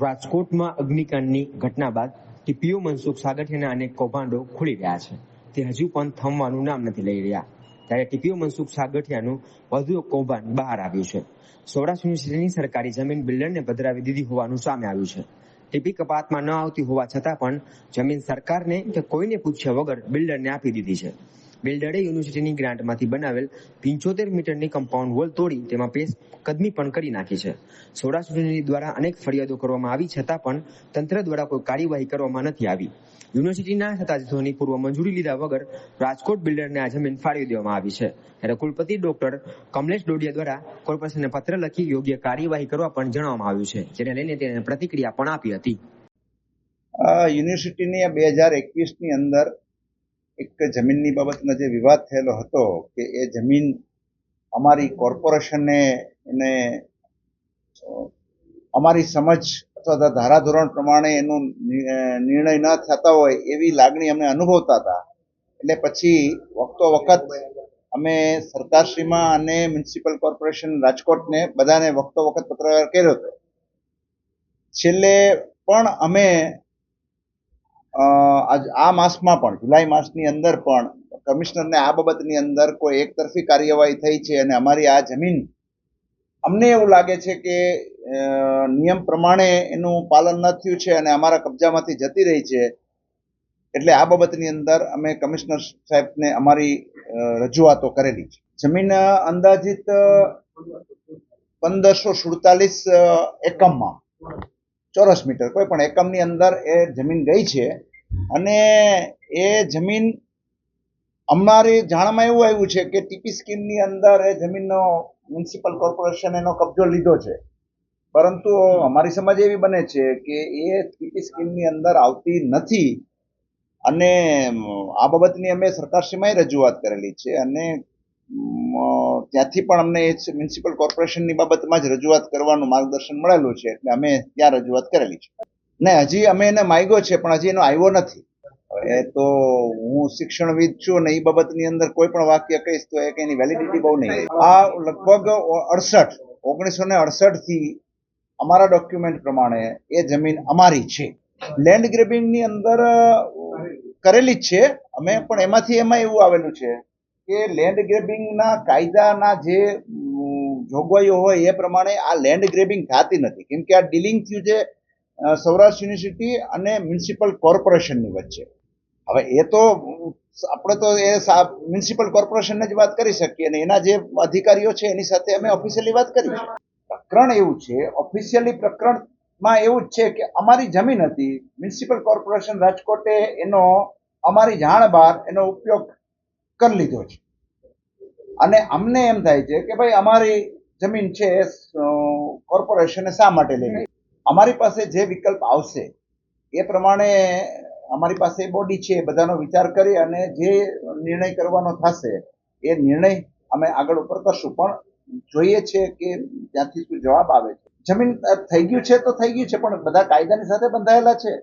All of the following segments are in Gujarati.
રાજકોટમાં અગ્નિકાંડની ઘટના બાદ ટીપીઓ મનસુખ સાગઠિયાના અનેક કૌભાંડો ખુલી રહ્યા છે. તે હજુ પણ થમવાનું નામ નથી લઈ રહ્યા. ત્યારે ટીપીઓ મનસુખ સાગઠિયાનું વધુ કૌભાંડ બહાર આવ્યું છે. સૌરાષ્ટ્ર યુનિવર્સિટીની સરકારી જમીન બિલ્ડરને પધરાવી દીધી હોવાનું સામે આવ્યું છે. ટીપી કપાતમાં ન આવતી હોવા છતાં પણ જમીન સરકારને કે કોઈને પૂછ્યા વગર બિલ્ડરને આપી દીધી છે. બિલ્ડરે યુનિવર્સિટીની ગ્રાન્ટમાંથી બનાવેલ પિંચોતેર મીટરની કમ્પાઉન્ડ વોલ તોડી તેમાં પેસ કદમી પણ કરી નાખી છે. સૌરાષ્ટ્ર યુનિવર્સિટી દ્વારા અનેક ફરિયાદો કરવામાં આવી છતાં પણ તંત્ર દ્વારા કોઈ કાર્યવાહી કરવામાં નથી આવી. યુનિવર્સિટીના સત્તાધીશોની પૂર્વ મંજૂરી લીધા વગર રાજકોટ બિલ્ડરને આ જમીન ફાળવી દેવામાં આવી છે. ત્યારે કુલપતિ ડોક્ટર કમલેશ ડોડિયા દ્વારા કોર્પોરેશનને પત્ર લખી યોગ્ય કાર્યવાહી કરવા પણ જણાવવામાં આવ્યું છે, જેને લઈને તેને પ્રતિક્રિયા પણ આપી હતી. યુનિવર્સિટીની બે હજાર એકવીસની અંદર એક જમીનની બાબતનો જે વિવાદ થયેલો હતો કે એ જમીન અમારી કોર્પોરેશનને એને અમારી સમજ અથવા ધારાધોરણ પ્રમાણે એનો નિર્ણય ન થતા હોય એવી લાગણી અમે અનુભવતા હતા. એટલે પછી વખતો વખત અમે સરકારશ્રીમાં અને મ્યુનિસિપલ કોર્પોરેશન રાજકોટને બધાને વખતો વખત પત્રવ્યવહાર કર્યો હતો. છેલ્લે પણ અમે આજ- આ માસમાં પણ, જુલાઈ માસની અંદર પણ કમિશનરને આ બાબતની અંદર કોઈ એકતરફી કાર્યવાહી થઈ છે અને અમારી આ જમીન, અમને એવું લાગે છે કે નિયમ પ્રમાણે એનું પાલન ન થયું છે અને અમારા કબજામાંથી જતી રહી છે. એટલે આ બાબતની અંદર અમે કમિશનર સાહેબને અમારી રજૂઆતો કરેલી છે. જમીન અંદાજિત પંદરસો સુડતાલીસ એકમમાં, ચોરસ મીટર, કોઈ પણ એકમની અંદર એ જમીન ગઈ છે. અને એ જમીન અમારી જાણમાં એવું આવ્યું છે કે ટીપી સ્કીમની અંદર એ જમીનનો મ્યુનિસિપલ કોર્પોરેશન એનો કબજો લીધો છે. પરંતુ અમારી સમજ એવી બને છે કે એ ટીપી સ્કીમની અંદર આવતી નથી અને આ બાબતની અમે સરકારશ્રીમાંય રજૂઆત કરેલી છે અને ત્યાંથી પણ અમને એ મ્યુનિસિપલ કોર્પોરેશનની બાબતમાં જ રજૂઆત કરવાનું માર્ગદર્શન મળેલું છે એટલે અમે ત્યાં રજૂઆત કરેલી છે. ને હજી અમે એને માગ્યો છે, પણ હજી એનો આવ્યો નથી. એ તો હું શિક્ષણવિદ છું ને એ બાબતની અંદર કોઈ પણ વાક્ય કહીશ તો એક એની વેલિડિટી બહુ નહીં આ લગભગ અડસઠ, ઓગણીસો ને અડસઠથી અમારા ડોક્યુમેન્ટ પ્રમાણે એ જમીન અમારી છે. લેન્ડ ગ્રેબિંગની અંદર કરેલી જ છે. અમે પણ એમાંથી એમાં એવું આવેલું છે કે લેન્ડ ગ્રેબિંગના કાયદાના જે જોગવાઈઓ હોય એ પ્રમાણે આ લેન્ડ ગ્રેબિંગ થતી નથી. કેમ કે આ ડીલિંગ થયું છે સૌરાષ્ટ્ર યુનિવર્સિટી અને મ્યુનિસિપલ કોર્પોરેશનની વચ્ચે. હવે એ તો, આપણે તો એ મ્યુનિસિપલ કોર્પોરેશનને જ વાત કરી શકીએ અને એના જે અધિકારીઓ છે એની સાથે અમે ઓફિશિયલી વાત કરી પ્રકરણ એવું છે, ઓફિશિયલી પ્રકરણમાં એવું જ છે કે અમારી જમીન હતી, મ્યુનિસિપલ કોર્પોરેશન રાજકોટે એનો અમારી જાણ બહાર એનો ઉપયોગ કરી લીધો છે. અને અમને એમ થાય છે કે ભાઈ અમારી જમીન છે કોર્પોરેશને શા માટે લીધી? અમારી પાસે જે વિકલ્પ આવશે, એ પ્રમાણે અમારી પાસે બોડી છે, એ બધાનો વિચાર કરી અને જે નિર્ણય કરવાનો થશે, એ નિર્ણય અમે આગળ ઉપર કરશું. પણ જોઈએ છે કે ત્યાંથી શું જવાબ આવે છે. જમીન થઈ ગયું છે તો થઈ ગયું છે, પણ બધા કાયદાની સાથે બંધાયેલા છે.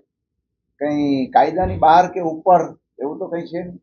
કઈ કાયદાની બહાર કે ઉપર, એવું તો કઈ છે નહીં.